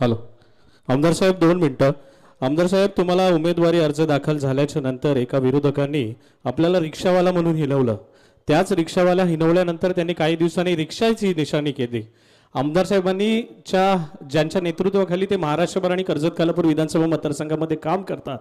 Hello. आमदार साहेब दोन मिनटं. आमदार साहेब तुम्हाला उमेदवारी अर्ज दाखल झाल्याच्यानंतर एका विरोधकांनी आपल्याला रिक्षावाला म्हणून हिनवलं त्याच रिक्षावाला हिनवल्यानंतर त्यांनी काही दिवसांनी रिक्षाची निशाणी केली. आमदार साहेबांनीच्या ज्यांच्या नेतृत्वाखाली ते महाराष्ट्रभर आणि कर्जत कालापूर विधानसभा मतदारसंघामध्ये काम करतात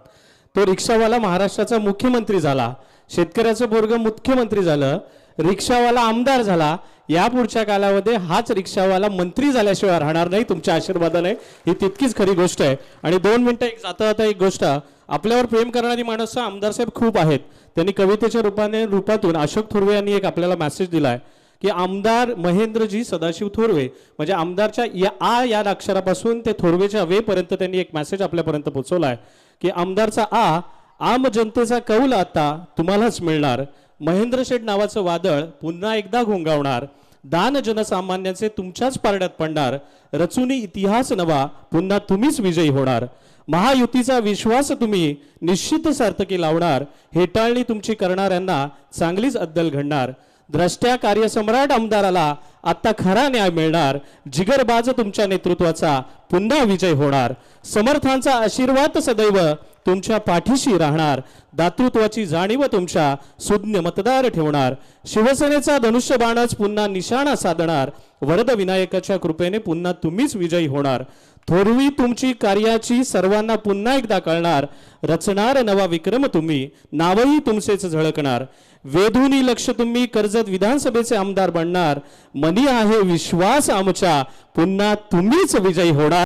तो रिक्षावाला महाराष्ट्राचा मुख्यमंत्री झाला. शेतकऱ्याचं पोरग मुख्यमंत्री झालं. रिक्षावाला आमदार झाला. या पुढच्या कालामध्ये हाच रिक्षावाला मंत्री झाल्याशिवाय राहणार नाही तुमच्या आशीर्वादाने. ही तितकीच खरी गोष्ट आहे. आणि दोन मिनिटं एक जाता जाता एक गोष्ट. आपल्यावर प्रेम करणारी माणसं आमदार साहेब खूप आहेत. त्यांनी कवितेच्या रूपाने रूपातून अशोक थोरवे यांनी एक आपल्याला मेसेज दिलाय की आमदार महेंद्रजी सदाशिव थोरवे म्हणजे आमदारच्या या आ या अक्षरापासून ते थोरवेच्या वेपर्यंत त्यांनी एक मेसेज आपल्यापर्यंत पोहोचवलाय की आमदारचा आ आम जनतेचा कौल आता तुम्हालाच मिळणार. महेंद्र शेठ नावाचं वादळ पुन्हा एकदा घोंगावणार. दान जनसामान्यांचे तुमच्याच पारड्यात पडणार. रचुनी इतिहास नवा पुन्हा तुम्हीच विजयी होणार. महायुतीचा विश्वास तुम्ही निश्चित सार्थकी लावणार. हेटाळणी तुमची करणाऱ्यांना चांगलीच अद्दल घडणार. द्रष्ट्या कार्यसम्राट आमदाराला आता खरा न्याय मिळणार. जिगरबाज तुमच्या नेतृत्वाचा पुन्हा विजय होणार. समर्थांचा आशीर्वाद सदैव तुमच्या पाठीशी राहणार. दातृत्वाची जाणीव तुमच्या सुज्ञ मतदार ठेवणार. शिवसेनेचा धनुष्यबाणच पुन्हा निशाणा साधणार. वरद विनायकाच्या कृपेने पुन्हा तुम्हीच विजयी होणार. थोरवी तुमची कार्याची सर्वांना पुन्हा एकदा कळणार. रचणार नवा विक्रम तुम्ही. नावही तुमचेच झळकणार. वेधूनी लक्ष तुम्ही कर्जत विधानसभेचे आमदार बनणार. मनी आहे विश्वास आमचा पुन्हा तुम्हीच विजयी होणार.